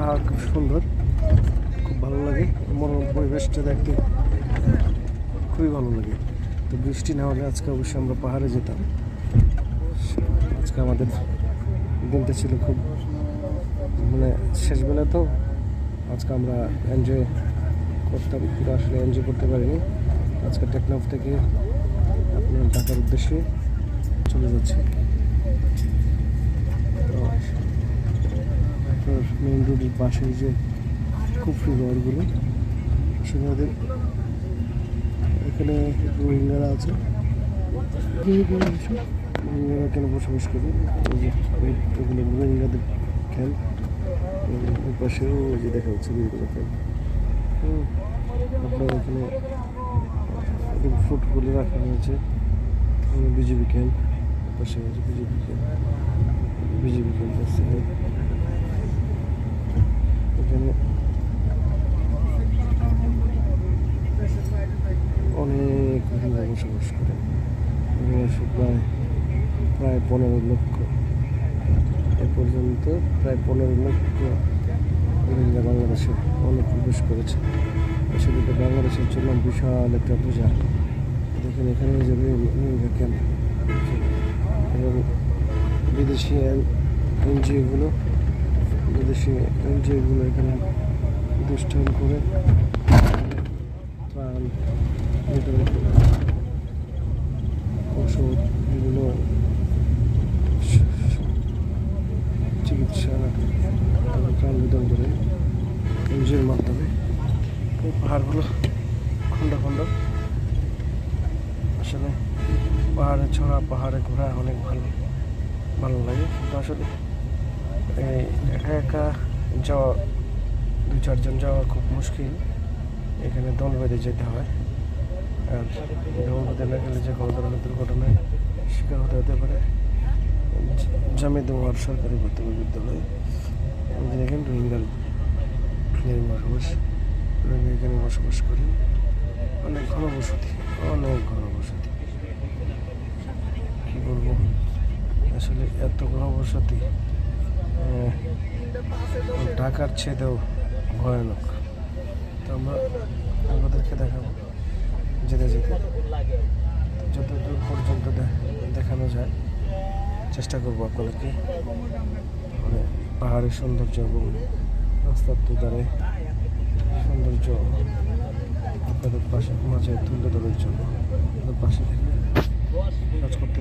পাহাড় খুব সুন্দর, খুব ভালো লাগে। মনোরম পরিবেশটা দেখতে খুবই ভালো লাগে। তো বৃষ্টি না হলে আজকে অবশ্যই আমরা পাহাড়ে যেতাম। আজকে আমাদের দিনটা ছিল খুব মানে শেষবেলা তো আজকে আমরা এনজয় করতাম, কিন্তু আসলে এনজয় করতে পারিনি। আজকে টেকনাফ থেকে আপনার ঢাকার উদ্দেশ্যে চলে যাচ্ছি তো আপনার মেইন রোডের পাশে যে কুফরি ঘরগুলো, সেখানে এখানে রোহিঙ্গারা আছে। রোহিঙ্গারা কেন বসবাস করে? ওই যে ওই- ওগুলো রোহিঙ্গাদের ক্যাম্প ওই পাশেও যে দেখা যাচ্ছে রোহিঙ্গা খেল। আপনার এখানে ফুটগুলো রাখা হয়েছে। বিজেপি ক্যাম্প পাশে বিজেপি ক্যাম্প বিজেপি ক্যাম্প আছে। এখানে অনেক রোহিঙ্গা বসবাস করে। প্রায় প্রায় পনেরো লক্ষ। এ পর্যন্ত প্রায় পনেরো লক্ষ রোহিঙ্গা বাংলাদেশে অনুপ্রবেশ করেছে। আসলে এটা বাংলাদেশের জন্য বিশাল একটা বোঝা দেখেন, এখানে যে রোহিঙ্গা ক্যাম্প এবং বিদেশি এনজিওগুলো বিদেশি এনজিওগুলো এখানে দুষ্টান করে ত্রাণ ওষুধ স- চিকিৎসা ত্রাণ বিতরণ করে এনজিওর মাধ্যমে। এই পাহাড়গুলো খন্ড খন্ড। আসলে পাহাড়ে ছড়া পাহাড়ে ঘোরা অনেক ভালো ভালো লাগে। কিন্তু আসলে একা একা যাওয়া, দু চারজন যাওয়া খুব মুশকিল। এখানে দল বেঁধে যেতে হয়। আর দল বেঁধে না গেলে যে কোনো ধরনের দুর্ঘটনায় শিকার হতে হতে পারে। জামে দেওয়ার সরকারি প্রাথমিক বিদ্যালয়। এই এখানে রোহিঙ্গার বসবাস, রোহিঙ্গা এখানে বসবাস করি। অনেক ঘনবসতি অনেক ঘনবসতি। কী বলব? আসলে এত ঘনবসতি ঢাকার ছেদেও ভয়ানক। তো আমরা আমাদেরকে দেখাবো, যেতে যেতে। যত দূর পর্যন্ত দেখানো যায়, চেষ্টা করব আপনাদেরকে। মানে পাহাড়ের সৌন্দর্য এবং রাস্তার দুধারে সৌন্দর্য আপনাদের পাশে, মাঝে তুলে ধরার জন্য আপনাদের পাশে থেকে কাজ করতে